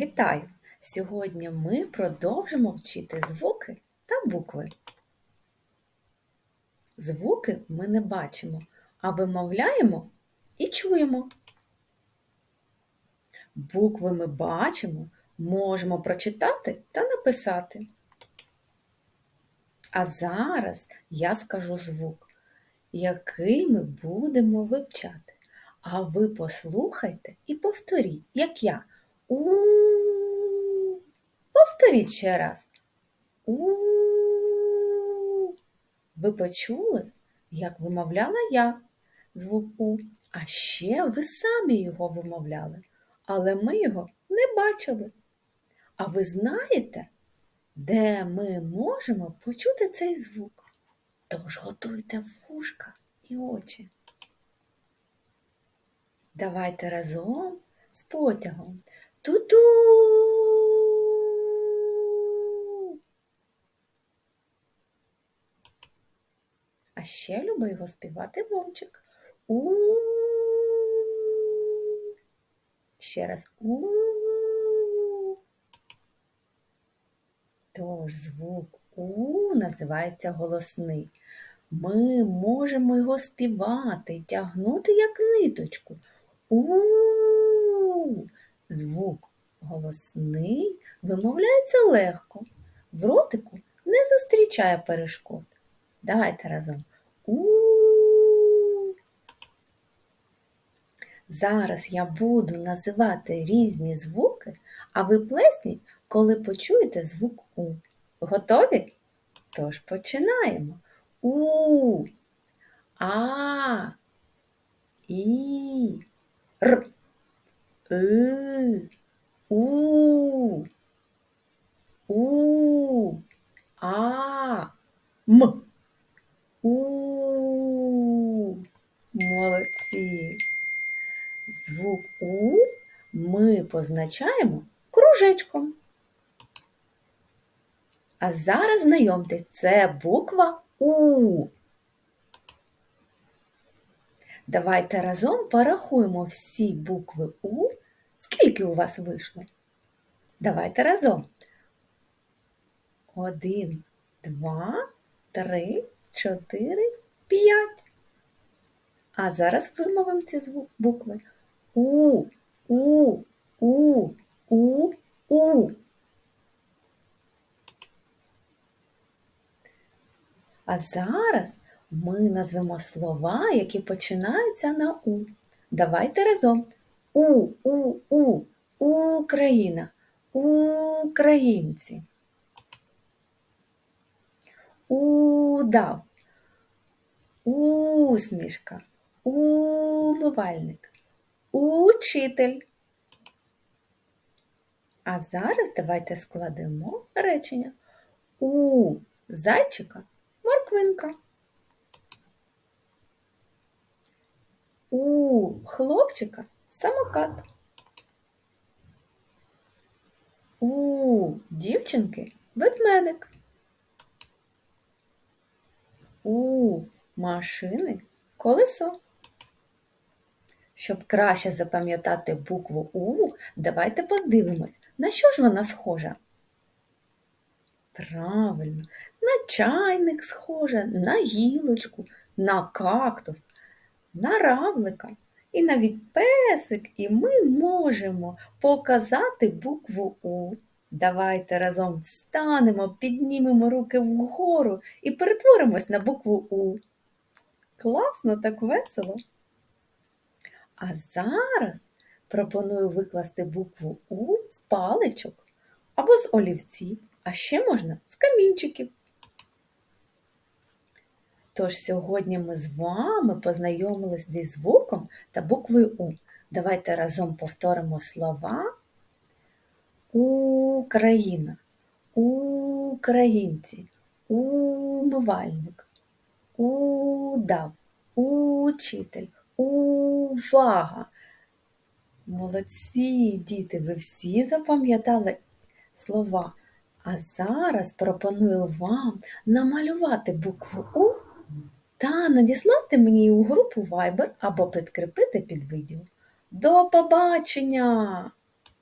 Вітаю! Сьогодні ми продовжимо вчити звуки та букви. Звуки ми не бачимо, а вимовляємо і чуємо. Букви ми бачимо, можемо прочитати та написати. А зараз я скажу звук, який ми будемо вивчати. А ви послухайте і повторіть, як я. У. Повторіть ще раз. У. Ви почули, як вимовляла я звук У, а ще ви самі його вимовляли, але ми його не бачили. А ви знаєте, де ми можемо почути цей звук? Тож готуйте вушка і очі. Давайте разом з потягом. Ту-ту! А ще любить його співати вовчик. У. Ще раз у. Тож звук У називається голосний. Ми можемо його співати, тягнути як ниточку. У. Звук голосний вимовляється легко. В ротику не зустрічає перешкод. Давайте разом. У. Зараз я буду називати різні звуки, а ви плесніть, коли почуєте звук У. Готові? Тож починаємо. У. А. І. Р. И. У. У. А. М. У. Молодці. Звук У ми позначаємо кружечком. А зараз знайомтесь, це буква У. Давайте разом порахуємо всі букви У. Скільки у вас вийшло? Давайте разом. Один, два, три, чотири, п'ять. А зараз вимовимо ці букви. У, У, У, У, У. А зараз ми назвемо слова, які починаються на У. Давайте разом. У, У, У, Україна, українці. Удав, усмішка, умивальник, учитель. А зараз давайте складемо речення. У зайчика морквинка. У хлопчика самокат. У дівчинки ведмедик. У машини колесо. Щоб краще запам'ятати букву У, давайте подивимось, на що ж вона схожа. Правильно, на чайник схожа, на гілочку, на кактус, на равлика. І навіть песик, і ми можемо показати букву У. Давайте разом встанемо, піднімемо руки вгору і перетворимось на букву У. Класно, так весело. А зараз пропоную викласти букву У з паличок або з олівців, а ще можна з камінчиків. Тож сьогодні ми з вами познайомились зі звуком та буквою У. Давайте разом повторимо слова Україна, українці, умивальник, удав, учитель, увага. Молодці діти, ви всі запам'ятали слова. А зараз пропоную вам намалювати букву У та надіслати мені у групу Viber або підкріпити під відео. До побачення!